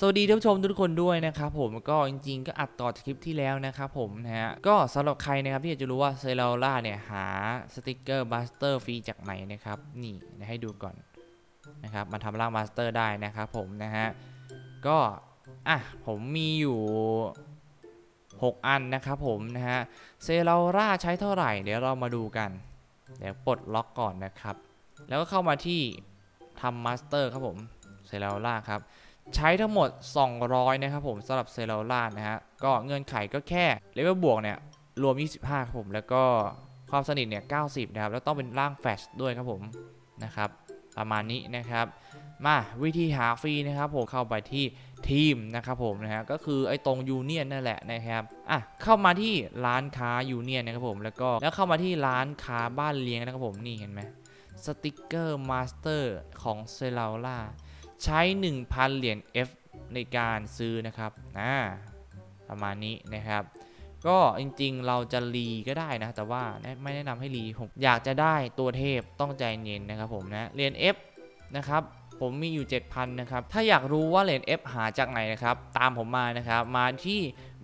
สวัสดีท่านผู้ชมทุกคนด้วยนะครับผมก็จริงๆ ก็อัดต่อจากคลิปที่แล้วนะครับผมนะฮะก็สำหรับใครนะครับที่อยากจะรู้ว่าเซเลล่าเนี่ยหาสติกเกอร์บัสเตอร์ฟรีจากไหนนะครับนี่ให้ดูก่อนนะครับมาทำร่างบัสเตอร์ได้นะครับผมนะฮะก็อะผมมีอยู่ 6 อันนะครับผมนะฮะเซเลล่าใช้เท่าไหร่เดี๋ยวเรามาดูกัน เดี๋ยวปลดล็อกก่อนนะครับ แล้วก็เข้ามาที่ทำมาสเตอร์ครับผมเซเลล่าครับ ใช้ทั้งหมด 200 นะครับผมสำหรับเซลล่านะฮะ ก็เงื่อนไขก็แค่เลเวลบวกเนี่ย รวม 25 ครับผม แล้วก็ความสนิทเนี่ย 90 นะครับ แล้วต้องเป็นร่างแฟชด้วยครับผมนะครับ ประมาณนี้นะครับ มาวิธีหาฟรีนะครับผมเข้าไปที่ทีมนะครับผมนะฮะก็คือไอ้ตรงยูเนียนนั่นแหละนะครับอะเข้ามาที่ร้านค้ายูเนียนนะครับผมแล้วก็แล้วเข้ามาที่ร้านค้าบ้านเลี้ยงนะครับผมนี่เห็นไหมสติกเกอร์มาสเตอร์ของเซลล่า ใช้ 1,000 เหรียญ F ในการซื้อนะครับอ่าประมาณนี้นะครับ ก็จริงๆเราจะรีก็ได้นะ แต่ว่าไม่แนะนำให้รีผมอยากจะได้ตัวเทพต้องใจเย็นนะครับผมนะเหรียญ F นะครับผมมีอยู่ 7,000 นะครับ ถ้าอยากรู้ว่าเหรียญ F หาจากไหนนะครับ ตามผมมานะครับ มาที่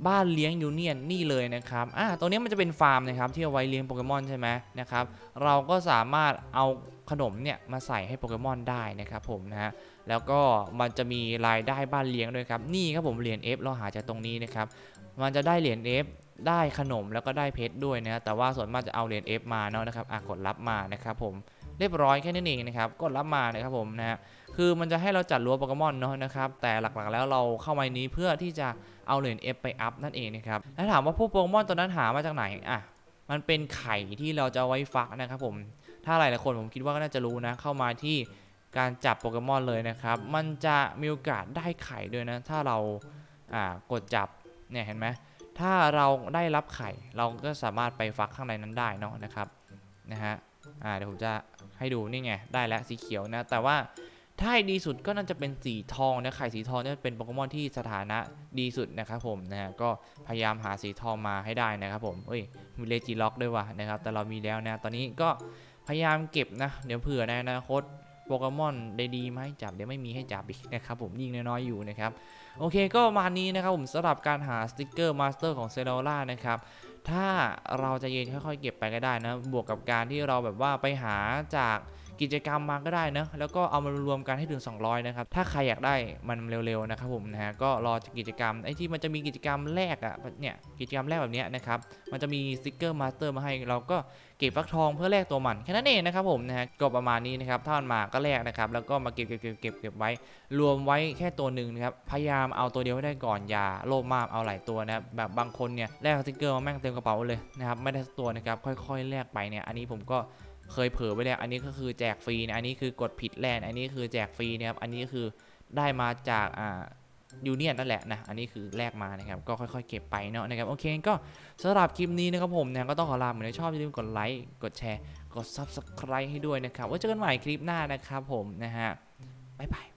บ้านเลี้ยงยูเนียนนี่เลยนะครับ อ่าตรงนี้มันจะเป็นฟาร์มนะครับ ที่เอาไว้เลี้ยงโปเกมอนใช่ไหมนะครับ เราก็สามารถเอาขนมเนี่ยมาใส่ให้โปเกมอนได้นะครับผมนะฮะ แล้วก็มันจะมีรายได้บ้านเลี้ยงด้วยครับ นี่ครับผมเหรียญ F เราหาจากตรงนี้นะครับ มันจะได้เหรียญ F ได้ขนมแล้วก็ได้เพชรด้วยนะ แต่ว่าส่วนมากจะเอาเหรียญ F มาเนาะนะครับ อะกดรับมานะครับผม เรียบร้อยแค่นั้นเองนะครับ กดรับมานะครับผมนะฮะ คือมันจะให้เราจัดรั้วโปเกมอนเนาะนะครับ แต่หลักๆแล้วเราเข้ามานนี้เพื่อที่จะเอาเหรียญ F ไปอัพนั่นเองนะครับ แล้วถามว่าพวกโปเกมอนตัวนั้นหามาจากไหน อะ มันเป็นไข่ที่เราจะไว้ฟักนะครับผม ถ้าหลายๆคนผมคิดว่าก็น่าจะรู้นะ เข้ามาที่ การจับโปเกมอนเลยนะครับ มันจะมีโอกาสได้ไข่ด้วยนะ ถ้าเราอ่ากดจับเนี่ยเห็นไหมถ้าเราได้รับไข่เราก็สามารถไปฟักข้างในนั้นได้เนาะนะครับนะฮะอ่าเดี๋ยวผมจะให้ดูนี่ไงได้แล้วสีเขียวนะ แต่ว่าถ้าดีสุดก็น่าจะเป็นสีทองนะไข่สีทองเนี่ยเป็นโปเกมอนที่สถานะดีสุดนะครับผมนะฮะก็พยายามหาสีทองมาให้ได้นะครับผมเอ้ยมีเลจิล็อกด้วยว่ะนะครับแต่เรามีแล้วนะตอนนี้ก็พยายามเก็บนะเดี๋ยวเผื่อในอนาคต ปเกมอนได้ดีไหมจับเดี๋ยวไม่มีให้จับอีกนะครับผมยิงน้อยๆอยู่นะครับโอเคก็ประมาณนี้นะครับผมสำหรับการหาสติกเกอร์มาสเตอร์ของเซโลล่านะครับถ้าเราจะเย็นค่อยๆเก็บไปก็ได้นะบวกกับการที่เราแบบว่าไปหาจาก กิจกรรมมาก็ได้นะแล้วก็เอามารวมกันให้ถึง 200 นะครับ ถ้าใครอยากได้มันเร็วๆนะครับผมนะฮะก็รอจากกิจกรรมไอ้ที่มันจะมีกิจกรรมแรกอะ่ะเนี่ยกิจกรรมแรกแบบนี้นะครับมันจะมีสติกเกอร์มาสเตอร์มาให้เราก็เก็บฟักทองเพื่อแลกตัวมันแค่นั้นเองนะครับผมนะฮะก็ประมาณนี้นะครับถ้ามันมาก็แลกนะครับแล้วก็มาเก็บเก็บเก็บเก็บเก็บไว้ รวมไว้แค่ตัวหนึ่งนะครับพยายามเอาตัวเดียวให้ได้ก่อนอย่าโลภมากเอาหลายตัวนะครับแบบบางคนเนี่ยแลกสติกเกอร์มาแม่งเต็มกระเป๋าเลยนะครับไม่ได้สักตัวนะครับค่อยๆแลกไปเนี่ยอันนี้ผมก็ เคยเผลอไปแล้ว อันนี้ก็คือแจกฟรีนะ อันนี้คือกดผิดแลนอันนี้คือแจกฟรีนะครับ อันนี้คือได้มาจากอ่ายูเนียนนั่นแหละนะ อันนี้คือแลกมานะครับ ก็ค่อยๆ เก็บไปเนาะนะครับ โอเค ก็สำหรับคลิปนี้นะครับผมเนี่ยก็ต้องขอลาเหมือนที่ชอบอย่าลืมกดไลค์ กดแชร์ กด subscribe ให้ด้วยนะครับไว้เจอกันใหม่คลิปหน้านะครับผมนะฮะบ๊ายบาย